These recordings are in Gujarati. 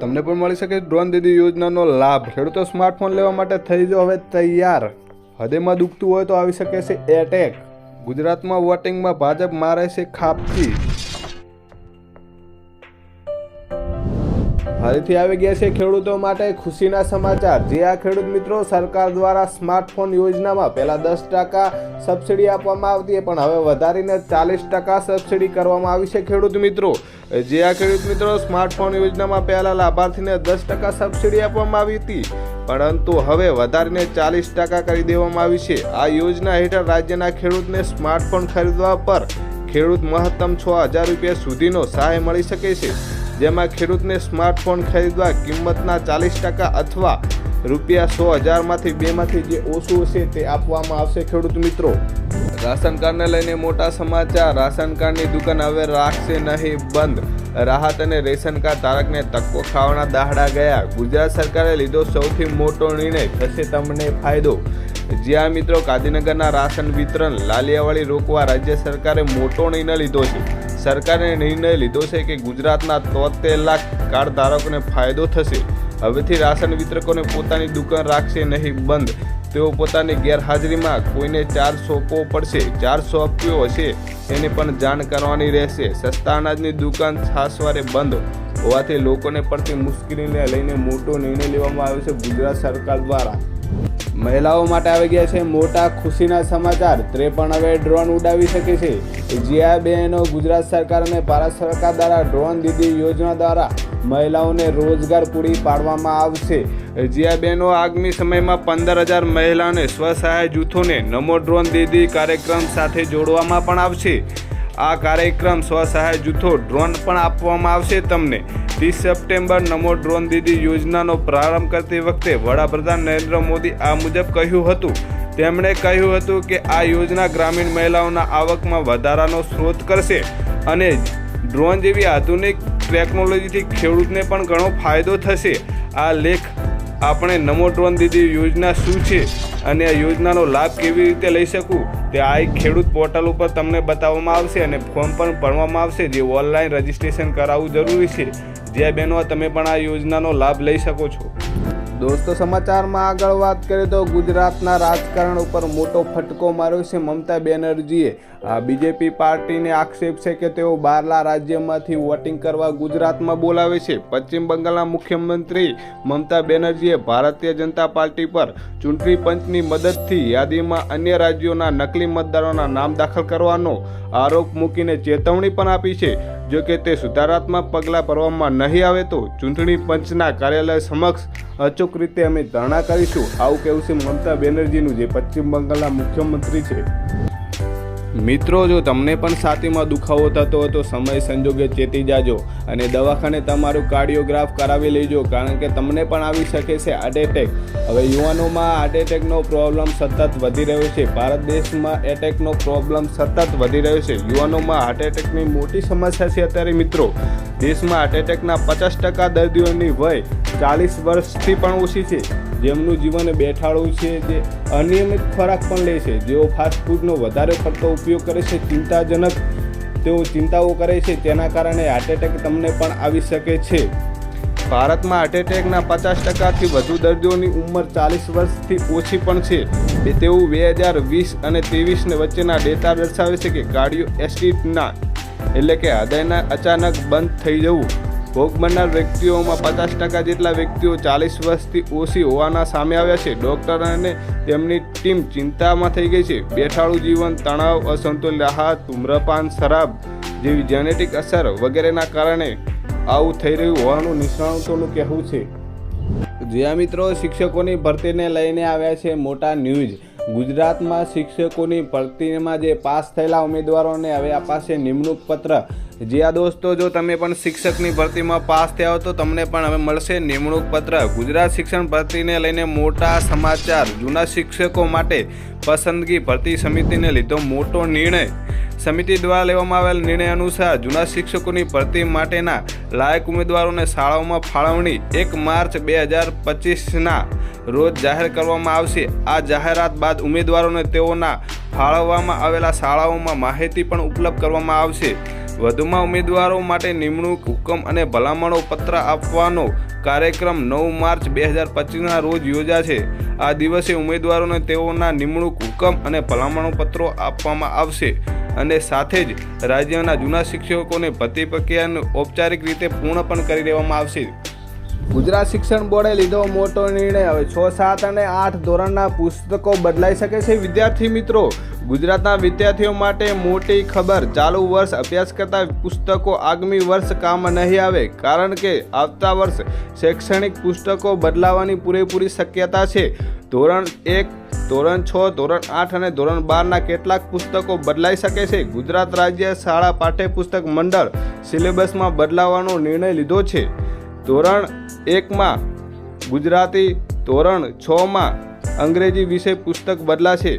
તમને પણ મળી શકે ડ્રોન દીદી યોજનાનો લાભ. ખેડૂતો સ્માર્ટફોન લેવા માટે થઈ જો હવે તૈયાર. હૃદયમાં દુખતું હોય તો આવી શકે છે એટેક ગુજરાતમાં વોટિંગમાં ભાજપ મારે છે ખાપચી ફરીથી આવી ગયા છે ખેડૂતો માટે ખુશીના સમાચાર. જે આ ખેડૂત મિત્રો સરકાર દ્વારા સ્માર્ટફોન યોજનામાં પહેલા દસ ટકા સબસિડી આપવામાં આવતી પણ હવે વધારીને ચાલીસ ટકા સબસિડી કરવામાં આવી છે ખેડૂત મિત્રો. જે આ ખેડૂત મિત્રો સ્માર્ટફોન યોજનામાં પહેલા લાભાર્થીને દસ ટકા સબસિડી આપવામાં આવી હતી, પરંતુ હવે વધારીને ચાલીસ ટકા કરી દેવામાં આવી છે. આ યોજના હેઠળ રાજ્યના ખેડૂતને સ્માર્ટફોન ખરીદવા પર ખેડૂત મહત્તમ છ હજાર રૂપિયા સુધીનો સહાય મળી શકે છે. જેમાં ખેડૂતને સ્માર્ટફોન ખરીદવા કિંમતના ચાલીસ ટકા અથવા રૂપિયા સો હજારમાંથી બેમાંથી જે ઓછું હશે તે આપવામાં આવશે ખેડૂત મિત્રો. રાશન કાર્ડને લઈને મોટા સમાચાર. રાશન કાર્ડની દુકાન હવે રાખશે નહીં, બંધ. રાહત અને રેશન કાર્ડ ધારકને તક્કો ખાવાના દાહડા ગયા. ગુજરાત સરકારે લીધો સૌથી મોટો નિર્ણય. થશે તમને ફાયદો. જ્યાં મિત્રો, ગાંધીનગરના રાશન વિતરણ લાલિયાવાળી રોકવા રાજ્ય સરકારે મોટો નિર્ણય લીધો છે. સરકારે નિર્ણય લીધો છે કે ગુજરાતના તોતેર લાખ કાર્ડ ધારકોને ફાયદો થશે. હવેથી રાશન વિતરકોને પોતાની દુકાન રાખશે નહીં બંધ. તેઓ પોતાની ગેરહાજરીમાં કોઈને ચાર સોંપવો પડશે. ચાર સોંપ્યો હશે એને પણ જાણ કરવાની રહેશે. સસ્તા અનાજની દુકાન છાસવારે બંધ. હોવાથી લોકોને પડતી મુશ્કેલીને લઈને મોટો નિર્ણય લેવામાં આવ્યો છે ગુજરાત સરકાર દ્વારા. મહિલાઓ માટે આવી ગયા છે મોટા ખુશીના સમાચાર. ત્રેપણ પણ હવે ડ્રોન ઉડાવી શકે છે. જીયા બહેનો ગુજરાત સરકાર અને ભારત સરકાર દ્વારા ડ્રોન દીદી યોજના દ્વારા મહિલાઓને રોજગાર પૂરી પાડવામાં આવશે. જ્યાં બહેનો આગામી સમયમાં પંદર હજાર મહિલાઓને સ્વસહાય જૂથોને નમો ડ્રોન દીદી કાર્યક્રમ સાથે જોડવામાં પણ આવશે. આ કાર્યક્રમ સ્વસહાય જૂથો ડ્રોન પણ આપવામાં આવશે તમને. ત્રીસ સપ્ટેમ્બર નમો ડ્રોન દીદી યોજનાનો પ્રારંભ કરતી વખતે વડાપ્રધાન નરેન્દ્ર મોદી આ મુજબ કહ્યું હતું. તેમણે કહ્યું હતું કે આ યોજના ગ્રામીણ મહિલાઓના આવકમાં વધારાનો સ્ત્રોત કરશે અને ડ્રોન જેવી આધુનિક ટેકનોલોજીથી ખેડૂતને પણ ઘણો ફાયદો થશે. આ લેખ આપણે નમો ડ્રોન દીદી યોજના શું છે? અને આ યોજનાનો લાભ કેવી રીતે લઈ શકું? તે આ એક ખેડૂત પોર્ટલ ઉપર તમને બતાવવામાં આવશે અને ફોર્મ પણ ભરવામાં આવશે જે ઓનલાઈન રજિસ્ટ્રેશન કરાવવું જરૂરી છે. જે બહેનો, તમે પણ આ યોજનાનો લાભ લઈ શકો છો. દોસ્તો, સમાચારમાં આગળ વાત કરીએ તો ગુજરાતના રાજકારણ ઉપર મોટો ફટકો માર્યો છે મમતા બેનર્જીએ. બીજેપી પાર્ટીને આક્ષેપ છે કે તેઓ બહારના રાજ્યમાંથી વોટિંગ કરવા ગુજરાતમાં બોલાવે છે. પશ્ચિમ બંગાળના મુખ્યમંત્રી મમતા બેનર્જીએ ભારતીય જનતા પાર્ટી પર ચૂંટણી પંચની મદદથી યાદીમાં અન્ય રાજ્યોના નકલી મતદારોના નામ દાખલ કરવાનો આરોપ મૂકીને ચેતવણી પણ આપી છે. જો કે તે સુધારાત્મક પગલાં ભરવામાં નહીં આવે તો ચૂંટણી પંચના કાર્યાલય સમક્ષ અચૂક રીતે અમે ધરણા કરીશું. આવું કહેવું છે મમતા બેનર્જીનું, જે પશ્ચિમ બંગાળના મુખ્યમંત્રી છે. મિત્રો, જો તમને પણ છાતીમાં દુખાવો થતો હોય તો સમય સંજોગે ચેતી જાજો અને દવાખાને તમારું કાર્ડિયોગ્રાફ કરાવી લેજો, કારણ કે તમને પણ આવી શકે છે હાર્ટ એટેક હવે યુવાનોમાં હાર્ટ એટેકનો પ્રોબ્લેમ સતત વધી રહ્યો છે. ભારત દેશમાં એટેકનો પ્રોબ્લેમ સતત વધી રહ્યો છે. યુવાનોમાં હાર્ટ એટેકની મોટી સમસ્યા છે અત્યારે મિત્રો. દેશમાં હાર્ટ એટેકના પચાસ ટકા દર્દીઓની વય ચાલીસ વર્ષથી પણ ઓછી છે. જેમનું જીવન બેઠાડું છે જે અનિયમિત ખોરાક પણ લે છે. જેઓ ફાસ્ટફૂડનો વધારે પડતો ઉપયોગ કરે છે, ચિંતાજનક તેઓ ચિંતાઓ કરે છે, તેના કારણે હાર્ટ એટેક તમને પણ આવી શકે છે. ભારતમાં હાર્ટ એટેકના પચાસ ટકાથી વધુ દર્દીઓની ઉંમર ચાલીસ વર્ષથી ઓછી પણ છે. તેવું બે હજાર વીસ અને ત્રેવીસને વચ્ચેના ડેટા દર્શાવે છે કે કાર્ડિયો એસ્ટિટના એટલે કે હૃદયના અચાનક બંધ થઈ જવું. ભોગ બનનાર વ્યક્તિઓમાં પચાસ ટકા જેટલા વ્યક્તિઓ ચાલીસ વર્ષથી ઓછી હોવાના સામે આવ્યા છે. ડૉક્ટર અને તેમની ટીમ ચિંતામાં થઈ ગઈ છે. બેઠાળું જીવન, તણાવ, અસંતુલિત આહાર ધૂમ્રપાન, શરાબ જેવી જેનેટિક અસર વગેરેના કારણે આવું થઈ રહ્યું હોવાનું નિષ્ણાતોનું કહેવું છે. જ્યાં મિત્રો, શિક્ષકોની ભરતીને લઈને આવ્યા છે મોટા ન્યૂઝ ગુજરાતમાં શિક્ષકોની ભરતીમાં જે પાસ થયેલા ઉમેદવારોને હવે અપાશે નિમણૂક પત્ર. જે આ દોસ્તો, જો તમે પણ શિક્ષકની ભરતીમાં પાસ થયા હો તો તમને પણ હવે મળશે નિમણૂક પત્ર. ગુજરાત શિક્ષણ ભરતીને લઈને મોટા સમાચાર. જૂના શિક્ષકો માટે પસંદગી ભરતી સમિતિને લીધો મોટો નિર્ણય. સમિતિ દ્વારા લેવામાં આવેલ નિર્ણય અનુસાર જૂના શિક્ષકોની ભરતી માટેના લાયક ઉમેદવારોને શાળાઓમાં ફાળવણી એક માર્ચ બે હજાર પચીસના રોજ જાહેર કરવામાં આવશે. આ જાહેરાત બાદ ઉમેદવારોને તેઓના ફાળવવામાં આવેલા શાળાઓમાં માહિતી પણ ઉપલબ્ધ કરવામાં આવશે. વધુમાં ઉમેદવારો માટે નિમણૂક હુકમ અને ભલામણો પત્ર આપવાનો કાર્યક્રમ નવ માર્ચ બે હજાર પચીસના રોજ યોજાશે. આ દિવસે ઉમેદવારોને તેઓના નિમણૂક હુકમ અને ભલામણો પત્રો આપવામાં આવશે. અને સાથે જ રાજ્યના જૂના શિક્ષકોને ભરતી પ્રક્રિયાને ઔપચારિક રીતે પૂર્ણ પણ કરી દેવામાં આવશે. ગુજરાત શિક્ષણ બોર્ડે લીધો મોટો નિર્ણય. હવે છ, સાત અને આઠ ધોરણના પુસ્તકો બદલાઈ શકે છે. વિદ્યાર્થી મિત્રો, ગુજરાતના વિદ્યાર્થીઓ માટે મોટી ખબર. ચાલુ વર્ષ અભ્યાસ કરતા પુસ્તકો આગામી વર્ષ કામ નહીં આવે, કારણ કે આવતા વર્ષ શૈક્ષણિક પુસ્તકો બદલાવાની પૂરેપૂરી શક્યતા છે. ધોરણ એક, ધોરણ છ, ધોરણ આઠ અને ધોરણ બારના કેટલાક પુસ્તકો બદલાઈ શકે છે? ગુજરાત રાજ્ય શાળા પાઠ્યપુસ્તક મંડળ સિલેબસમાં બદલાવાનો નિર્ણય લીધો છે. ધોરણ એકમાં ગુજરાતી, ધોરણ છમાં અંગ્રેજી વિષય પુસ્તક બદલાશે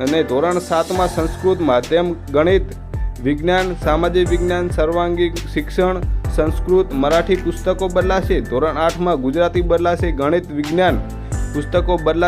અને ધોરણ સાતમાં સંસ્કૃત માધ્યમ, ગણિત, વિજ્ઞાન, સામાજિક વિજ્ઞાન સર્વાંગી શિક્ષણ, સંસ્કૃત, મરાઠી પુસ્તકો બદલાશે. ધોરણ આઠમાં ગુજરાતી બદલાશે, ગણિત, વિજ્ઞાન પુસ્તકો બદલાશે